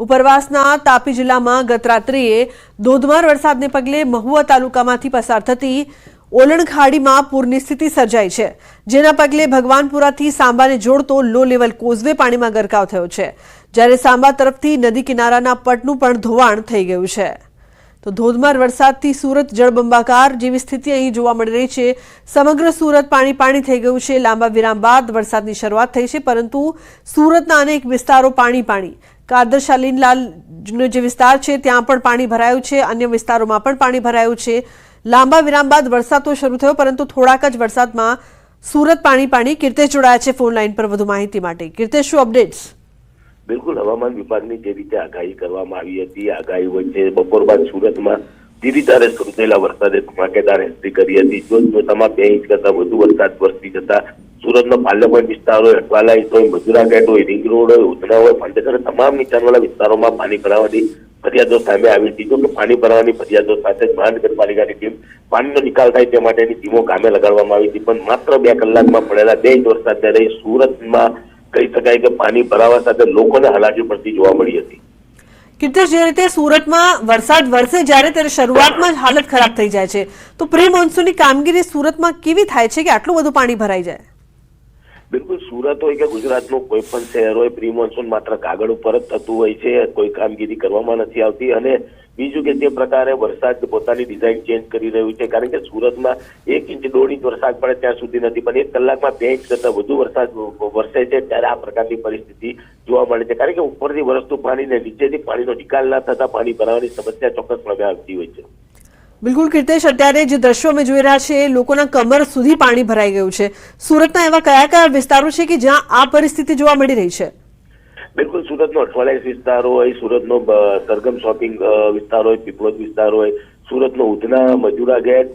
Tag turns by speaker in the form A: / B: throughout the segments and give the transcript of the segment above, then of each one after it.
A: ઉપરવાસના તાપી જિલ્લામાં ગત રાત્રિએ ધોધમાર વરસાદને પગલે મહુવા તાલુકામાંથી પસાર થતી ઓલણ ખાડીમાં પૂરની સ્થિતિ સર્જાઈ છે, જેના પગલે ભગવાનપુરાથી સાંબાને જોડતો લો લેવલ કોઝવે પાણીમાં ગરકાવ થયો છે, જ્યારે સાંબા તરફથી નદી કિનારાના પટનું પણ ધોવાણ થઈ ગયું છે. તો ધોધમાર વરસાદથી સુરત જળબંબાકાર જેવી સ્થિતિ અહીં જોવા મળી રહી છે. સમગ્ર સુરત પાણી પાણી થઈ ગયું છે. લાંબા વિરામ બાદ વરસાદની શરૂઆત થઈ છે, પરંતુ સુરતના અનેક વિસ્તારો પાણી પાણી કાદર શાલીનલાલનો જે વિસ્તાર છે, ત્યાં પણ પાણી ભરાયું છે. અન્ય વિસ્તારોમાં પણ પાણી ભરાયું છે. લાંબા વિરામ બાદ વરસાદ તો શરૂ થયો, પરંતુ થોડાક જ વરસાદમાં સુરત પાણી પાણી કીર્તેશ જોડાયા છે ફોન લાઈન પર વધુ માહિતી માટે. કીર્તેશ, શું અપડેટ્સ?
B: બિલકુલ, હવામાન વિભાગની જે રીતે આગાહી કરવામાં આવી હતી, આગાહી વચ્ચે બપોર બાદ સુરતમાં ધીરી ધારે થયેલા વરસાદે ધમાકેદાર એન્ટ્રી કરી હતી. જોતજોતામાં બે ઇંચ કરતા વધુ વરસાદ વરસી જતા સુરતનો પાર્લામેન્ટ વિસ્તાર હોય અટવાલા હોય મજુરા ગેટ હોય, રિંગ રોડ હોય ઉધના હોય પાંડેસર તમામ નીચાણવાળા વિસ્તારોમાં પાણી ભરાવાની ફરિયાદો સામે આવી હતી. કે પાણી ભરાવાની ફરિયાદો સાથે જ મહાનગરપાલિકાની ટીમ પાણીનો નિકાલ થાય તે માટેની ટીમો કામે લગાડવામાં આવી હતી. પણ માત્ર બે કલાકમાં પડેલા બે ઇંચ વરસાદને લઈ સુરતમાં કહી શકાય કે પાણી ભરાવા સાથે લોકોને હલાકી પડતી જોવા મળી હતી.
A: કીર્તેશ જે રીતે સુરતમાં વરસાદ વરસે જ્યારે, ત્યારે શરૂઆતમાં જ હાલત ખરાબ થઈ જાય છે. તો પ્રી મોન્સૂનની કામગીરી સુરતમાં કેવી થાય છે કે આટલું બધું પાણી ભરાઈ જાય?
B: બિલકુલ સુરત હોય કે ગુજરાતનું કોઈ પણ શહેર હોય, પ્રી મોન્સૂન માત્ર કાગળ ઉપર જ થતું હોય છે, કોઈ કામગીરી કરવામાં નથી આવતી અને બીજું કે જે પ્રકારે વરસાદ પોતાની ડિઝાઇન ચેન્જ કરી રહ્યું છે, કારણ કે સુરતમાં એક ઇંચ દોઢ ઇંચ વરસાદ પડે ત્યાં સુધી નથી, પણ એક કલાકમાં બે ઇંચ કરતાં વધુ વરસાદ વરસે છે, ત્યારે આ પ્રકારની પરિસ્થિતિ જોવા મળે છે, કારણ કે ઉપરથી વરસતું પાણી ને નીચેથી પાણીનો નિકાલ ના થતા પાણી ભરાવાની સમસ્યા ચોક્કસપણે આવતી હોય છે.
A: બિલકુલ કીર્તેશ, અત્યારે જે દ્રશ્યો અમે જોઈ રહ્યા છે લોકોના કમર સુધી પાણી ભરાઈ ગયું છે. સુરતના એવા કયા કયા વિસ્તારો છે કે જ્યાં આ પરિસ્થિતિ જોવા મળી રહી છે?
B: બિલકુલ, સુરતનો અઠવાડિયાસ વિસ્તાર હોય, સુરતનો સરગમ શોપિંગ વિસ્તાર હોય, પીપળોદ વિસ્તાર હોય, સુરતનો ઉધના, મજુરા ગેટ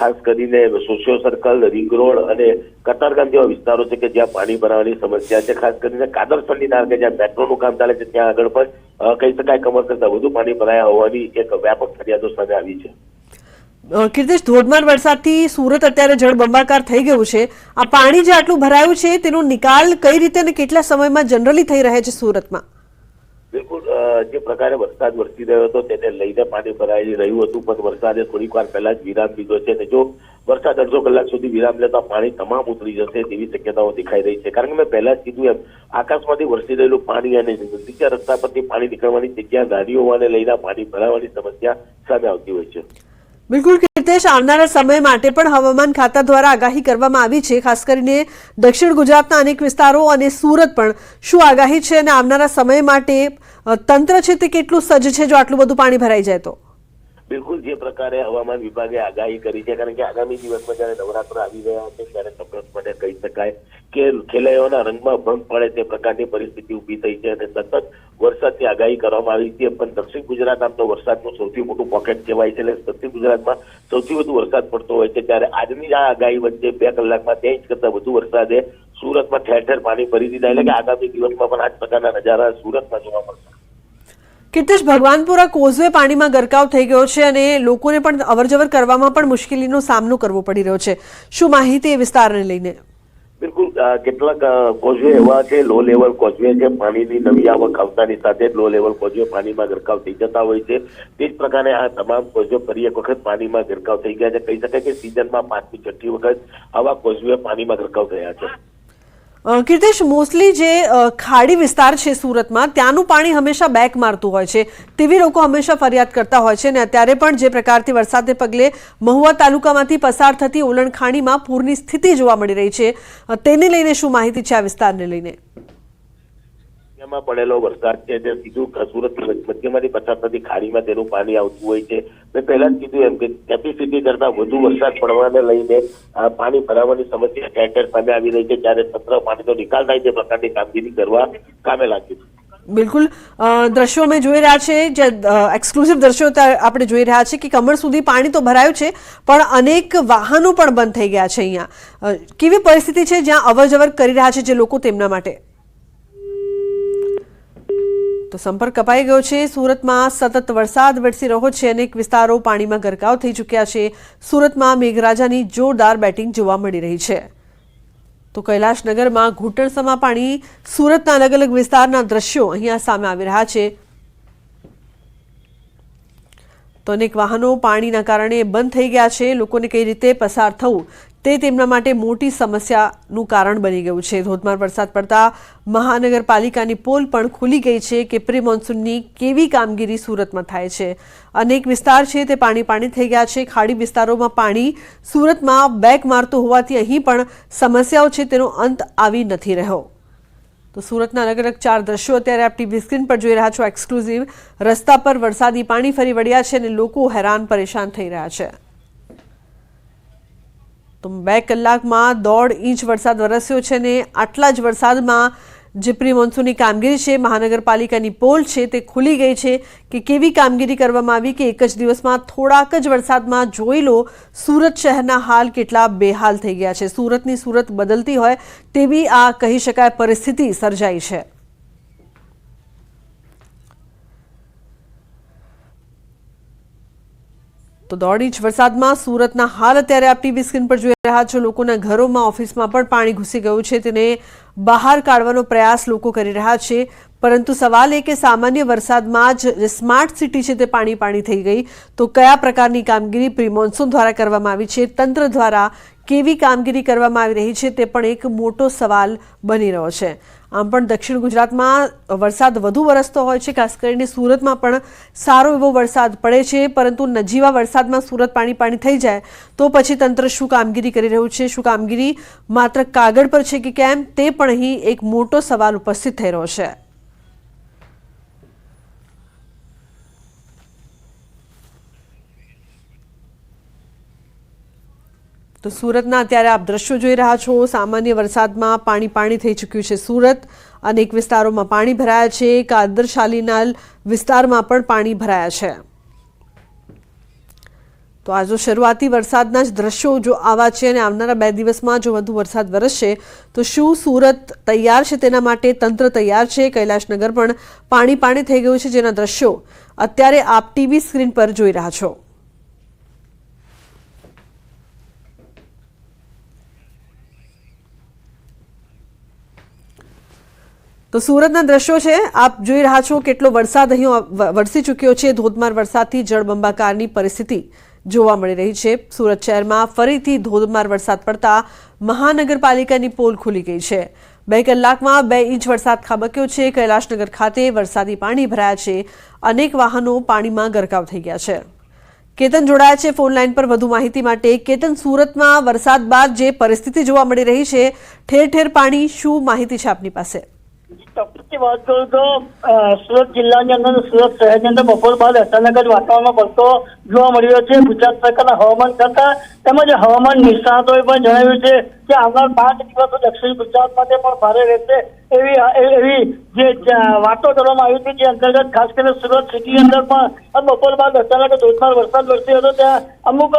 B: ખાસ કરીને સોશિયો સર્કલ, રિંગ રોડ અને કતારગામ જેવા વિસ્તારો છે કે જ્યાં પાણી ભરાવાની સમસ્યા છે. ખાસ કરીને કાદરસરની નાર કે જ્યાં મેટ્રોનું કામ ચાલે છે, ત્યાં આગળ પણ કહી શકાય કમર કરતા વધુ પાણી ભરાયા હોવાની એક વ્યાપક ફરિયાદો સામે આવી છે.
A: કીર્તેશ, ધોધમાર વરસાદથી સુરત અત્યારે જળબંબાકાર થઈ ગયું છે. આ પાણી જે આટલું ભરાયું છે, તેનો નિકાલ કઈ રીતે અને કેટલા સમયમાં જનરલી થઈ રહે છે સુરતમાં?
B: બિલકુલ જે પ્રકારે વરસાદ વરસી રહ્યો હતો, તેને લઈને પાણી ભરાઈ રહ્યું હતું, પણ વરસાદે થોડીક વાર પહેલા જ વિરામ લીધો છે અને જો વરસાદ અડધો કલાક સુધી વિરામ લેતા પાણી તમામ ઉતરી જશે તેવી શક્યતાઓ દેખાઈ રહી છે. કારણ કે મેં પહેલા જ કીધું એમ, આકાશમાંથી વરસી રહેલું પાણી અને નીચે રસ્તા પરથી પાણી નીકળવાની જગ્યા ગાડીઓ લઈને પાણી ભરાવાની સમસ્યા સામે આવતી હોય છે.
A: બિલકુલ, કીર્તેશ, આવનારા સમય માટે પણ હવામાન ખાતા દ્વારા આગાહી કરવામાં આવી છે. ખાસ કરીને દક્ષિણ ગુજરાતના અનેક વિસ્તારો અને સુરત પણ શું આગાહી છે અને આવનારા સમય માટે તંત્ર છે તે કેટલું સજ્જ છે? જો આટલું બધું પાણી ભરાઈ જાય તો.
B: બિલકુલ, જે પ્રકારે હવામાન વિભાગે આગાહી કરી છે, કારણ કે આગામી દિવસમાં જયારે નવરાત્ર આવી રહ્યા છે, ત્યારે ચોક્કસપણે કહી શકાય કે ખેલૈયાઓના રંગમાં ભંગ પડે તે પ્રકારની પરિસ્થિતિ ઊભી થઈ છે અને સતત વરસાદની આગાહી કરવામાં આવી છે, પણ દક્ષિણ ગુજરાત આમ તો વરસાદનું સૌથી મોટું પોકેટ કહેવાય છે, એટલે દક્ષિણ ગુજરાતમાં સૌથી વધુ વરસાદ પડતો હોય છે, ત્યારે આજની આ આગાહી વચ્ચે બે કલાકમાં બે ઇંચ કરતા વધુ વરસાદે સુરતમાં ઠેર ઠેર પાણી ભરી દીધા, એટલે કે આગામી દિવસમાં પણ આ જ પ્રકારના નજારા સુરતમાં જોવા મળશે.
A: કીર્તિશ, ભગવાનપુરા કોઝવે પાણીમાં ગરકાવ થઈ ગયો છે અને લોકોને પણ અવરજવર કરવામાં પણ મુશ્કેલીનો સામનો કરવો પડી રહ્યો છે. શું માહિતી એ વિસ્તારને લઈને?
B: બિલકુલ કેટલાક કોઝવે એવા છે, લો લેવલ કોઝવે છે, પાણીની નવી આવક આવતાની સાથે લો લેવલ કોઝવે પાણીમાં ગરકાવ થઈ જતા હોય છે. તે જ પ્રકારે આ તમામ કોઝવે ફરી એક વખત પાણીમાં ગરકાવ થઈ ગયા છે. કહી શકાય કે સિઝનમાં પાંચમી છઠ્ઠી વખત આવા કોઝવે પાણીમાં ગરકાવ થયા છે.
A: કીર્તેશ મોસ્ટલી જે ખાડી વિસ્તાર છે સુરતમાં, ત્યાંનું પાણી હંમેશા બેક મારતું હોય છે. તેવી લોકો હંમેશા ફરિયાદ કરતા હોય છે અને અત્યારે પણ જે પ્રકારથી વરસાદને પગલે મહુવા તાલુકામાંથી પસાર થતી ઓલણ ખાણીમાં પૂરની સ્થિતિ જોવા મળી રહી છે. તેને લઈને શું માહિતી છે આ વિસ્તારને લઈને?
B: એમાં પડેલો વરસાદ છે તે સીધું સુરત મધ્યમાંથી પસાર થતી ખાડીમાં તેનું પાણી આવતું હોય છે. મેં પહેલા જ કીધું એમ કે કેપેસિટી કરતા વધુ વરસાદ પડવાને લઈને પાણી ભરાવાની સમસ્યા ઠેર ઠેર સામે આવી રહી છે ત્યારે તંત્ર પાણીનો નિકાલ થાય તે પ્રકારની કામગીરી કરવા કામે લાગ્યું છે.
A: બિલકુલ. દ્રશ્યો અમે જોઈ રહ્યા છે જે એક્સક્લુઝિવ દ્રશ્યો આપણે જોઈ રહ્યા છે કે કમર સુધી પાણી તો ભરાયું છે, પણ અનેક વાહનો પણ બંધ થઈ ગયા છે અહીંયા. કેવી પરિસ્થિતિ છે જ્યાં અવર જવર કરી રહ્યા છે જે લોકો તેમના માટે? તો સંપર્ક કપાઈ ગયો છે. સુરતમાં સતત વરસાદ વરસી રહ્યો છે. અનેક વિસ્તારો પાણીમાં ગરકાવ થઈ ચૂક્યા છે. સુરતમાં મેઘરાજાની જોરદાર બેટિંગ જોવા મળી રહી છે. તો કૈલાશનગરમાં ઘૂંટણસમા પાણી, સુરતના અલગ અલગ વિસ્તારના દ્રશ્યો અહીંયા સામે આવી રહ્યા છે. તો અનેક વાહનો પાણીના કારણે બંધ થઈ ગયા છે. લોકોને કઈ રીતે પસાર થવું? તે તેમના માટે મોટી સમસ્યાનું કારણ બની ગયું છે. ધોધમાર વરસાદ પડતા મહાનગરપાલિકાની પોલ પણ ખુલી ગઈ છે કે પ્રી મોન્સૂનની કેવી કામગીરી સુરતમાં થાય છે. અનેક વિસ્તાર છે તે પાણી પાણી થઈ ગયા છે. ખાડી વિસ્તારોમાં પાણી સુરતમાં બેક મારતું હોવાથી અહીં પણ સમસ્યાઓ છે તેનો અંત આવી નથી રહ્યો. તો સુરતના અલગ અલગ ચાર દ્રશ્યો અત્યારે આપ ટીવી સ્ક્રીન પર જોઈ રહ્યા છો. એક્સક્લુઝિવ રસ્તા પર વરસાદી પાણી ફરી વળ્યા છે અને લોકો હેરાન પરેશાન થઈ રહ્યા છે. તો બે કલાકમાં દોઢ ઇંચ વરસાદ વરસ્યો છે ને આટલા જ વરસાદમાં જે પ્રી મોન્સૂનની કામગીરી છે, મહાનગરપાલિકાની પોલ છે તે ખુલી ગઈ છે કે કેવી કામગીરી કરવામાં આવી કે એક જ દિવસમાં થોડાક જ વરસાદમાં જોઈ લો, સુરત શહેરના હાલ કેટલા બેહાલ થઈ ગયા છે. સુરતની સુરત બદલતી હોય તેવી આ કહી શકાય પરિસ્થિતિ સર્જાઈ છે. તો દોઢ ઇંચ વરસાદમાં સુરતના હાલ અત્યારે આપ ટીવી સ્ક્રીન પર જોઈ રહ્યા છો. લોકોના ઘરોમાં, ઓફિસમાં પણ પાણી ઘૂસી ગયું છે. તેને બહાર કાઢવાનો પ્રયાસ લોકો કરી રહ્યા છે. પરંતુ સવાલ એ કે સામાન્ય વરસાદમાં જ જે સ્માર્ટ સિટી છે તે પાણી પાણી થઈ ગઈ. તો કયા પ્રકારની કામગીરી પ્રી મોન્સૂન દ્વારા કરવામાં આવી છે? તંત્ર દ્વારા કેવી કામગીરી કરવામાં આવી રહી છે? તે પણ એક મોટો સવાલ બની રહ્યો છે. આમ પણ દક્ષિણ ગુજરાતમાં વરસાદ વધુ વરસતો હોય છે, ખાસ કરીને સુરતમાં પણ સારો એવો વરસાદ પડે છે, પરંતુ નજીવા વરસાદમાં સુરત પાણી પાણી થઈ જાય, તો પછી તંત્ર શું કામગીરી કરી રહ્યું છે, શું કામગીરી માત્ર કાગળ પર છે કે કેમ, તે પણ અહીં એક મોટો સવાલ ઉપસ્થિત થઈ રહ્યો છે. તો સુરતના અત્યારે આપ દ્રશ્યો જોઈ રહ્યા છો. સામાન્ય વરસાદમાં પાણી પાણી થઈ ચૂક્યું છે સુરત અનેક વિસ્તારોમાં પાણી ભરાયા છે. કાદર શાલીનાલ વિસ્તારમાં પણ પાણી ભરાયા છે. તો આ જો શરૂઆતી વરસાદના જ દ્રશ્યો જો આવા છે અને આવનારા બે દિવસમાં જો વધુ વરસાદ વરસશે, તો શું સુરત તૈયાર છે તેના માટે તંત્ર તૈયાર છે? કૈલાશનગર પણ પાણી પાણી થઈ ગયું છે જેના દ્રશ્યો અત્યારે આપ ટીવી સ્ક્રીન પર જોઈ રહ્યા છો. તો સુરતના દ્રશ્યો છે. આપ જોઈ રહ્યા છો કેટલો વરસાદ અહીં વરસી ચૂક્યો છે. ધોધમાર વરસાદથી જળબંબાકારની પરિસ્થિતિ જોવા મળી રહી છે. સુરત શહેરમાં ફરીથી ધોધમાર વરસાદ પડતા મહાનગરપાલિકાની પોલ ખુલી ગઈ છે. બે કલાકમાં બે ઇંચ વરસાદ ખાબક્યો છે. કૈલાશનગર ખાતે વરસાદી પાણી ભરાયા છે. અનેક વાહનો પાણીમાં ગરકાવ થઈ ગયા છે. કેતન જોડાયા છે ફોન લાઈન પર વધુ માહિતી માટે. કેતન, સુરતમાં વરસાદ બાદ જે પરિસ્થિતિ જોવા મળી રહી છે, ઠેર ઠેર પાણી, શું માહિતી છે આપની પાસે?
C: વાત પણ પણ કરવામાં આવી હતી, જે અંતર્ગત ખાસ કરીને સુરત સિટી અંદર પણ બપોર અચાનક ધોધમાર વરસાદ વરસ્યો હતો. ત્યાં અમુક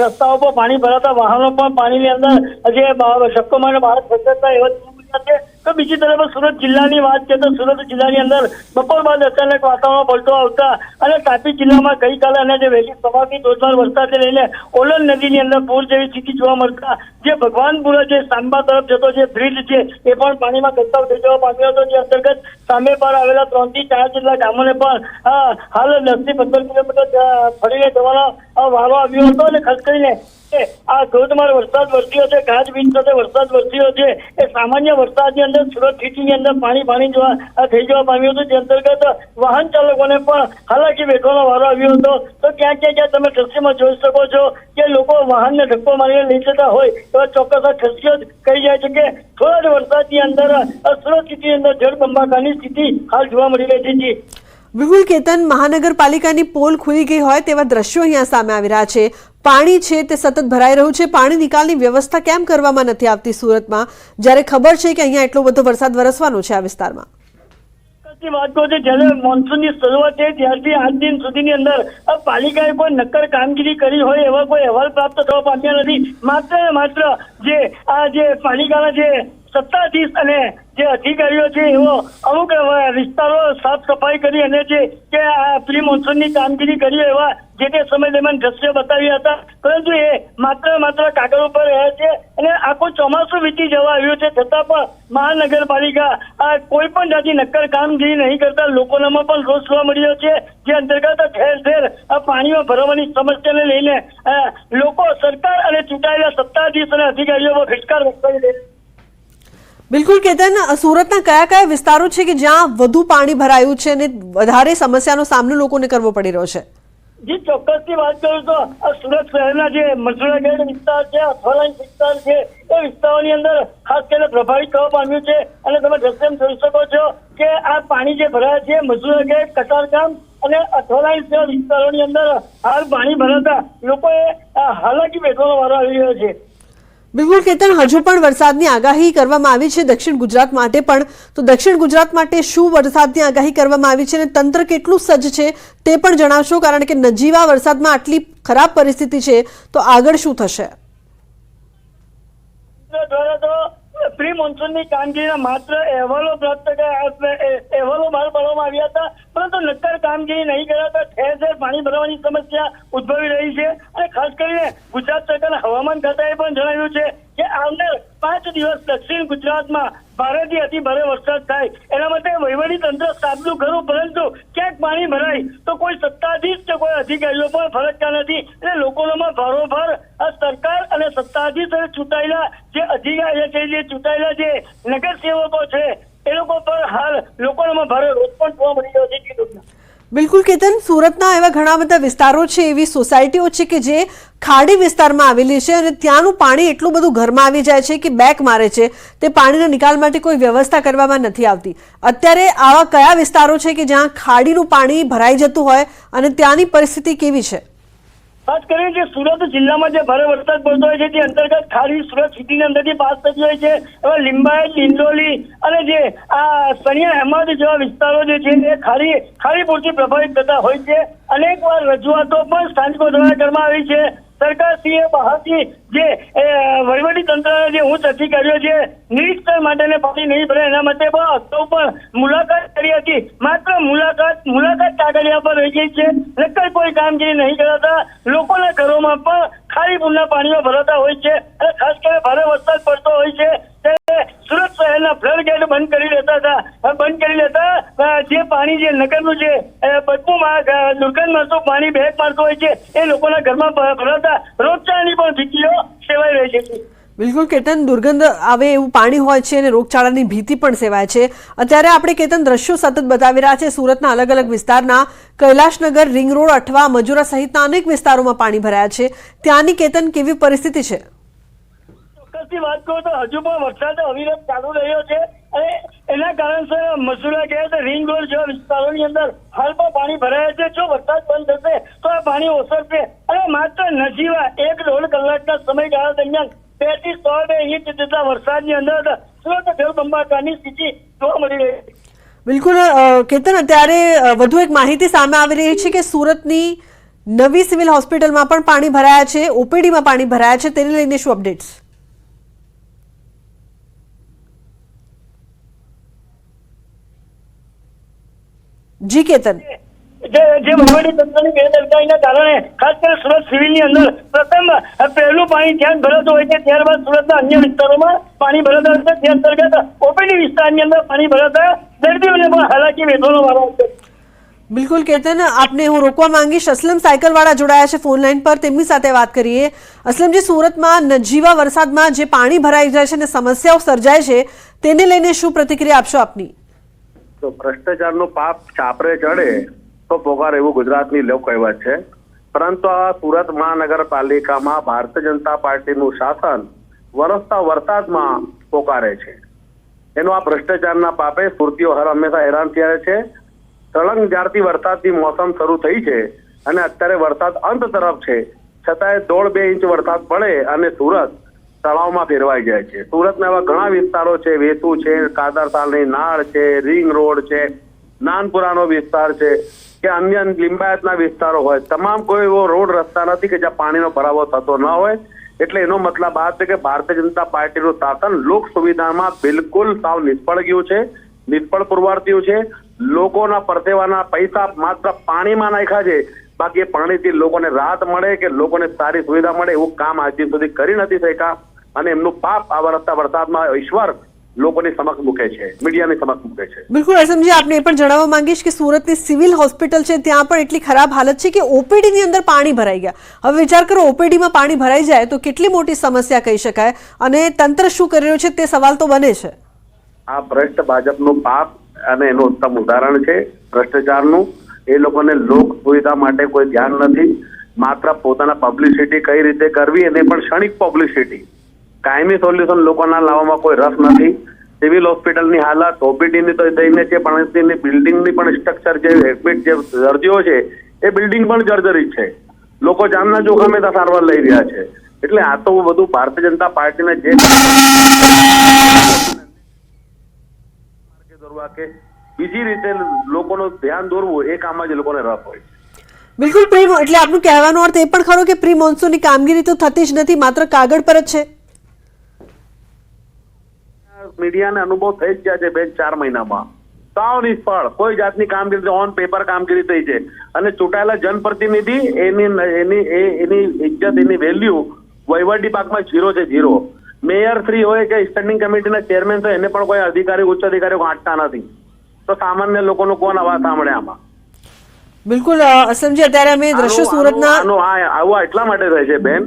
C: રસ્તાઓ પર પાણી ભરાતા વાહનો પણ પાણીની અંદર જે શક્કો માને બહાર ફસાતા એવા છે. તો બીજી તરફ સુરત જિલ્લાની વાત છે તો સુરત જિલ્લાની અંદર બપોર બાદ અચાનક વાતાવરણ પલટો આવતા અને તાપી જિલ્લામાં ગઈકાલે અને જે વહેલી સવારથી ધોધમાર વરસાદને લઈને ઓલન નદીની અંદર પૂર જેવી સ્થિતિ જોવા મળતા જે ભગવાનપુરા જે સાંબા તરફ જતો જે બ્રિજ છે એ પણ પાણીમાં ગરકાવ થઈ જવા પામ્યો હતો, જે અંતર્ગત સામે પર આવેલા ત્રણથી ચાર જેટલા ગામોને પણ હાલ દસથી પંદર કિલોમીટર ફરીને જવાનો વારો આવ્યો હતો અને ખાસ કરીને આ ધોધમાર વરસાદ વરસ્યો છે, ગાજવીજ સાથે વરસાદ વરસ્યો છે, એ સામાન્ય વરસાદની અંદર સુરત સિટીની અંદર પાણી પાણી જોવા થઈ જવા પામ્યું હતું. જે અંતર્ગત વાહન ચાલકોને પણ હાલાકી વેઠવાનો વારો આવ્યો હતો. તો ક્યાં ક્યાં ક્યાં તમે દ્રશ્યમાં જોઈ શકો છો કે લોકો વાહનને ધક્કો મારીને લઈ જતા હોય એવા ચોક્કસ દ્રશ્યો કહી જાય છે કે થોડા જ વરસાદની અંદર સુરત સિટીની અંદર જળબંબાકારની સ્થિતિ હાલ જોવા મળી રહી છે.
A: બિલકુલ કેતન મહાનગરપાલિકાની પોલ ખુલી ગઈ હોય તેવા દ્રશ્યો અહીંયા સામે આવી રહ્યા છે. પાણી છે તે સતત ભરાઈ રહ્યું છે. પાણી નિકાલની વ્યવસ્થા કેમ કરવામાં નથી આવતી સુરતમાં? જ્યારે ખબર છે કે અહીંયા એટલો બધો વરસાદ વરસવાનો છે આ વિસ્તારમાં.
C: જ્યારે મોન્સૂનની શરૂઆત છે ત્યારથી આજ દિન સુધીની અંદર પાલિકાએ કોઈ નક્કર કામગીરી કરી હોય એવા કોઈ અહેવાલ પ્રાપ્ત થવા પામ્યા નથી. માત્ર માત્ર જે આ જે પાલિકાના જે સત્તાધીશ અને જે અધિકારીઓ છે એવો અમુક વિસ્તારો સાફ સફાઈ કરી અને જે કે આ પ્રી મોન્સૂનની કામગીરી કરી એવા જે તે સમય દરમિયાન દ્રશ્યો બતાવ્યા હતા. પરંતુ એ માત્ર માત્ર કાગળ ઉપર રહ્યા છે અને આખું ચોમાસું વીતી જવા આવ્યું છે. છતાં પણ મહાનગરપાલિકા આ કોઈ પણ જાતની નક્કર કામગીરી નહીં કરતા લોકોનામાં પણ રોષ જોવા મળ્યો છે. જે અંતર્ગત ઠેર ઠેર આ પાણીમાં ભરવાની સમસ્યાને લઈને લોકો સરકાર અને ચૂંટાયેલા સત્તાધીશ અને અધિકારીઓ પર ફિટકાર વરસાવી રહ્યા છે.
A: બિલકુલ કેતન સુરતના કયા કયા વિસ્તારો છે કે જ્યાં વધુ પાણી ભરાયું છે અને વધારે સમસ્યાનો સામનો લોકોને કરવો પડી રહ્યો છે?
C: જે, ચોક્કસથી વાત કરું તો સુરત શહેરના જે મજૂરા વિસ્તાર છે અથવાલાઈન વિસ્તાર છે, એ વિસ્તારોની અંદર ખાસ કરીને પ્રભાવિત થવા પામ્યું છે. અને તમે દ્રશ્યમાં જોઈ શકો છો કે આ પાણી જે ભરાય છે મજૂરા ગેટ કતારગામ અને જેવા વિસ્તારોની અંદર હાલ પાણી ભરાતા લોકોએ હાલાકી વેઠવાનો વારો આવી રહ્યો છે.
A: બિલકુલ કેતન હજુ પણ વરસાદની આગાહી કરવામાં આવી છે દક્ષિણ ગુજરાત માટે પણ. તો દક્ષિણ ગુજરાત માટે શું વરસાદની આગાહી કરવામાં આવી છે અને તંત્ર કેટલું સજ્જ છે તે પણ જણાવશો, કારણ કે નજીવા વરસાદમાં આટલી ખરાબ પરિસ્થિતિ છે. તો આગળ શું થશે?
C: પ્રી મોન્સૂનની કામગીરીના માત્ર અહેવાલો પ્રાપ્ત અહેવાલો બહાર પાડવામાં આવ્યા હતા. પરંતુ નક્કર કામગીરી નહીં કરાતા ઠેર ઠેર પાણી ભરવાની સમસ્યા ઉદ્ભવી રહી છે. અને ખાસ કરીને ગુજરાત સરકારના હવામાન ખાતાએ પણ જણાવ્યું છે કે આવનાર પાંચ દિવસ દક્ષિણ ગુજરાતમાં ભારેથી અતિ ભારે વરસાદ થાય. એના માટે વહીવટી તંત્ર સાબદું ખરું, પરંતુ ક્યાંક પાણી ભરાય તો કોઈ સત્તાધીશ કે કોઈ અધિકારીઓ પણ ફરકતા નથી. એટલે લોકોમાં ભારોભાર, આ સરકાર અને સત્તાધીશ અને ચૂંટાયેલા જે અધિકારી છે, જે ચૂંટાયેલા જે નગરસેવકો છે, એ લોકો પર હાલ લોકોમાં ભારે રોષ પણ જોવા મળી રહ્યો છે.
A: બિલકુલ કેતન, સુરતના એવા ઘણા બધા વિસ્તારો છે, એવી સોસાયટીઓ છે કે જે ખાડી વિસ્તારમાં આવેલી છે અને ત્યાંનું પાણી એટલું બધું ઘરમાં આવી જાય છે કે બેક મારે છે. તે પાણીના નિકાલ માટે કોઈ વ્યવસ્થા કરવામાં નથી આવતી. અત્યારે આવા કયા વિસ્તારો છે કે જ્યાં ખાડીનું પાણી ભરાઈ જતું હોય અને ત્યાંની પરિસ્થિતિ કેવી છે?
C: ખાસ કરીને જે સુરત જિલ્લામાં જે ભારે વરસાદ પડતો હોય છે તે અંતર્ગત ખાડી સુરત સિટીની અંદરથી પાસ થતી હોય છે, એવા લિંબાયત લિંડોલી અને જે આ સનિયા હેમદ જેવા વિસ્તારો જે છે, એ ખાડી ખાડી પૂરતી પ્રભાવિત થતા હોય છે. અનેક વાર રજૂઆતો પણ સ્થાનિકો દ્વારા કરવામાં આવી છે. સરકારશ્રીએ બહારથી જે વહીવટી તંત્રને જે ઉચ્ચ અધિકારીઓ છે, નિરીક્ષણ માટેને પાણી નહીં ભરે એના માટે પણ અગાઉ પણ મુલાકાત કરી હતી. માત્ર મુલાકાત મુલાકાત કાગળિયા પર રહી ગઈ છે નક્કર કોઈ કામગીરી નહીં કરાતા લોકોના ઘરોમાં પણ ખાલી પૂરના પાણીઓ ભરાતા હોય છે અને ખાસ કરીને ભારે વરસાદ પડતો હોય છે સુરત શહેરના ફ્લડ ગેટ બંધ કરી દેતા હતા. બંધ કરી લેતા જે પાણી જે નગરનું જે માં તો પાણી બે મારતું હોય છે. એ લોકોના ઘરમાં ભરાતા રોગચાળાની પણ ભીતિઓ સેવાઈ રહી છે.
A: બિલકુલ કેતન દુર્ગંધ આવે એવું પાણી હોય છે અને રોગચાળાની ભીતિ પણ સેવાય છે. અત્યારે આપણે કેતન દ્રશ્યો સતત બતાવી રહ્યા છે. સુરતના અલગ અલગ વિસ્તારના કૈલાશનગર રિંગ રોડ અઠવા મજુરા સહિતના અનેક વિસ્તારોમાં પાણી ભરાયા છે. ત્યાંની કેતન કેવી પરિસ્થિતિ છે?
C: ચોક્કસથી વાત કરું તો હજુ પણ વરસાદ અવિરત ચાલુ રહ્યો છે. એના કારણસર મસૂરા છે રિંગ રોડ જેવા વિસ્તારોની અંદર હાલ પણ ભરાયા છે. જો વરસાદ બંધ થશે, તો આ પાણી ઓસરશે. અને માત્ર નજીવા એક દોઢ કલાકના સમયગાળા દરમિયાન બેથી સો બે ઇંચ જેટલા વરસાદની અંદર સુરત જળબંબાકારની સ્થિતિ જોવા મળી રહી છે.
A: બિલકુલ કેતન, અત્યારે વધુ એક માહિતી સામે આવી રહી છે કે સુરતની નવી સિવિલ હોસ્પિટલમાં પણ પાણી ભરાયા છે, ઓપીડીમાં પાણી ભરાયા છે. તેને લઈને શું અપડેટ્સ? જી કેતન
C: જે વહીવટી તંત્રની બેદરકારીના કારણે ખાસ કરીને સુરત સિવિલની અંદર પ્રથમ પહેલું પાણી ત્યાં જ હોય છે ત્યારબાદ સુરતના અન્ય વિસ્તારોમાં પાણી ભરાતા છે તે અંતર્ગત ઓપીડી વિસ્તારની અંદર પાણી ભરાતા દર્દીઓને પણ હાલાકી વેઠવાનો વારો છે.
A: બિલકુલ કેતન આપને હું રોકવા માંગીશ. અસલમ સાયકલવાળા જોડાયા છે ફોન લાઈન પર. તેમની સાથે વાત કરીએ. અસલમજી સુરતમાં નજીવા વરસાદમાં જે પાણી ભરાઈ જાય છે અને સમસ્યાઓ સર્જાય છે તેને લઈને શું પ્રતિક્રિયા આપશો આપની?
D: તો ભ્રષ્ટાચારનું પાપ ચાપરે ચડે તો પોકાર એવું ગુજરાતની લોક કહેવત છે. પરંતુ આ સુરત મહાનગરપાલિકામાં ભારતીય જનતા પાર્ટીનું શાસન વરસતા વરસાદમાં પોકારે છે. એનો આ ભ્રષ્ટાચારના પાપે સુરતીઓ હર હંમેશા હેરાન થયા છે. સળંગ જ્યારથી વરસાદની મોસમ શરૂ થઈ છે અને અત્યારે વરસાદ અંત તરફ છે, છતાંય દોઢ બે ઇંચ વરસાદ પડે અને સુરત તળાવમાં ફેરવાઈ જાય છે. સુરતના એવા ઘણા વિસ્તારો છે, વેસુ છે કાદરતાલની નાળ છે, રિંગ રોડ છે, નાનપુરાનો વિસ્તાર છે, કે અન્ય લિંબાયતના વિસ્તારો હોય. તમામ કોઈ એવો રોડ રસ્તા નથી કે જ્યાં પાણીનો ભરાવો થતો ન હોય. એટલે એનો મતલબ આ છે કે ભારતીય જનતા પાર્ટીનું શાસન લોક સુવિધામાં બિલકુલ સાવ નિષ્ફળ ગયું છે, નિષ્ફળ પુરવાર થયું છે. લોકોના પરસેવાના પૈસા માત્ર પાણીમાં નાખ્યા છે. બાકી એ પાણીથી લોકોને રાહત મળે કે લોકોને સારી સુવિધા મળે એવું કામ આજ સુધી કરી નથી શક્યા. અને એમનું પાપ આ વરસતા વરસાદમાં ઈશ્વર લોકોની સમક્ષ મૂકે છે મીડિયાની સમક્ષ મૂકે છે.
A: બિલકુલ અસમજી આપને એ પણ જણાવવા માંગીશ કે સુરતની સિવિલ હોસ્પિટલ છે ત્યાં પણ એટલી ખરાબ હાલત છે કે ઓપીડી ની અંદર પાણી ભરાઈ ગયા. હવે વિચાર કરો ઓપીડીમાં પાણી ભરાઈ જાય તો કેટલી મોટી સમસ્યા કહી શકાય? અને તંત્ર શું કરી રહ્યું છે? તે સવાલ તો બને છે.
D: આ ભ્રષ્ટ ભાજપનું પાપ અને એનું ઉત્તમ ઉદાહરણ છે ભ્રષ્ટાચારનું. એ લોકોને લોક સુવિધા માટે કોઈ ધ્યાન નથી. માત્ર પોતાના પબ્લિસિટી કઈ રીતે કરવી એને પણ ક્ષણિક પબ્લિસિટી કાયમી સોલ્યુશન લોકોના લાવવામાં કોઈ રસ નથી. સિવિલ હોસ્પિટલની હાલત ઓપીડીની તો થઈને છે, પણ બિલ્ડિંગની પણ સ્ટ્રક્ચર જે એડમિટ જે દર્દીઓ છે, એ બિલ્ડિંગ પણ જર્જરિત છે. લોકો જાનના જોખમે ત્યાં સારવાર લઈ રહ્યા છે. એટલે આ તો બધું ભારતીય જનતા પાર્ટીને જે કે બીજી રીતે લોકોનું ધ્યાન દોરવું, એ કામમાં જ લોકોને રસ હોય છે.
A: બિલકુલ પ્રી એટલે આપનું કહેવાનો અર્થ એ પણ ખરો કે પ્રી મોન્સૂનની કામગીરી તો થતી જ નથી, માત્ર કાગળ પર જ છે.
D: મીડિયાને અનુભવ થઈ જ ગયા છે બે ચાર મહિનામાં. સાવ નિષ્ફળ કોઈ જાતની કામગીરી ઓન પેપર કામગીરી થઈ છે. અને ચૂંટાયેલા જનપ્રતિનિધિ, એની એની એની ઇજ્જત, એની વેલ્યુ વહીવટી પાકમાં જીરો છે ઝીરો મેયર શ્રી હોય કે સ્ટેન્ડિંગ કમિટીના ચેરમેન હોય એને પણ કોઈ અધિકારી, ઉચ્ચ અધિકારીઓ ગાંઠતા નથી. તો સામાન્ય લોકોનો કોણ અવાજ સાંભળે આમાં?
A: બિલકુલ અ, અસલમજી અત્યારે અમે દ્રશ્ય સુરતના
D: આવું એટલા માટે થાય છે બેન.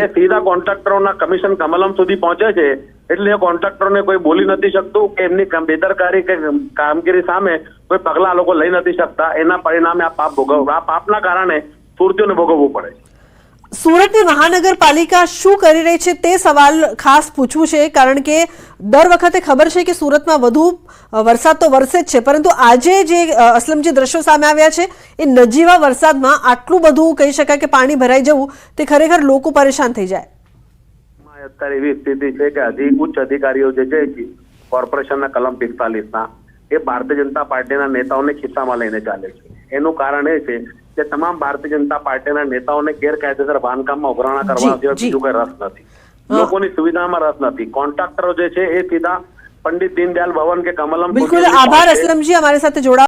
D: કે સીધા કોન્ટ્રાક્ટરોના કમિશન કમલમ સુધી પહોંચે છે એટલે એ કોન્ટ્રાક્ટરોને કોઈ બોલી નથી શકતું કે એમની બેદરકારી કે કામગીરી સામે કોઈ પગલા લોકો લઈ નથી શકતા એના પરિણામે આ પાપ ભોગવ આ પાપના કારણે સુરતીઓને ભોગવવું પડે છે
A: સુરતની મહાનગરપાલિકા શું કરી રહી છે તે સવાલ ખાસ પૂછવું છે, કારણ કે દર વખતે ખબર છે કે સુરતમાં વધુ વરસાદ તો વરસે જ છે, પરંતુ આજે જે અસલમ અસલમજી દ્રશ્યો સામે આવ્યા છે, એ નજીવા વરસાદમાં આટલું બધું કહી શકાય કે પાણી ભરાઈ જવું, તે ખરેખર લોકો પરેશાન થઈ જાય.
D: અત્યારે એવી સ્થિતિ છે કે અધિક ઉચ્ચ અધિકારીઓ જે છે કોર્પોરેશનના કલમ પિસ્તાલીસના, એ ભારતીય જનતા પાર્ટીના નેતાઓને ખિસ્સામાં લઈને ચાલે છે. એનું કારણ એ છે કે તમામ ભારતીય જનતા પાર્ટીના નેતાઓને ગેરકાયદેસર બાંધકામમાં ઉભરાણા કરવા સિવાય બીજું કોઈ રસ નથી. લોકોની સુવિધામાં રસ નથી. કોન્ટ્રાક્ટરો જે છે એ સીધા પંડિત દીનદયાલ ભવન કે કમલમ
A: બિલકુલ. આભાર અસલમજી અમારી સાથે જોડા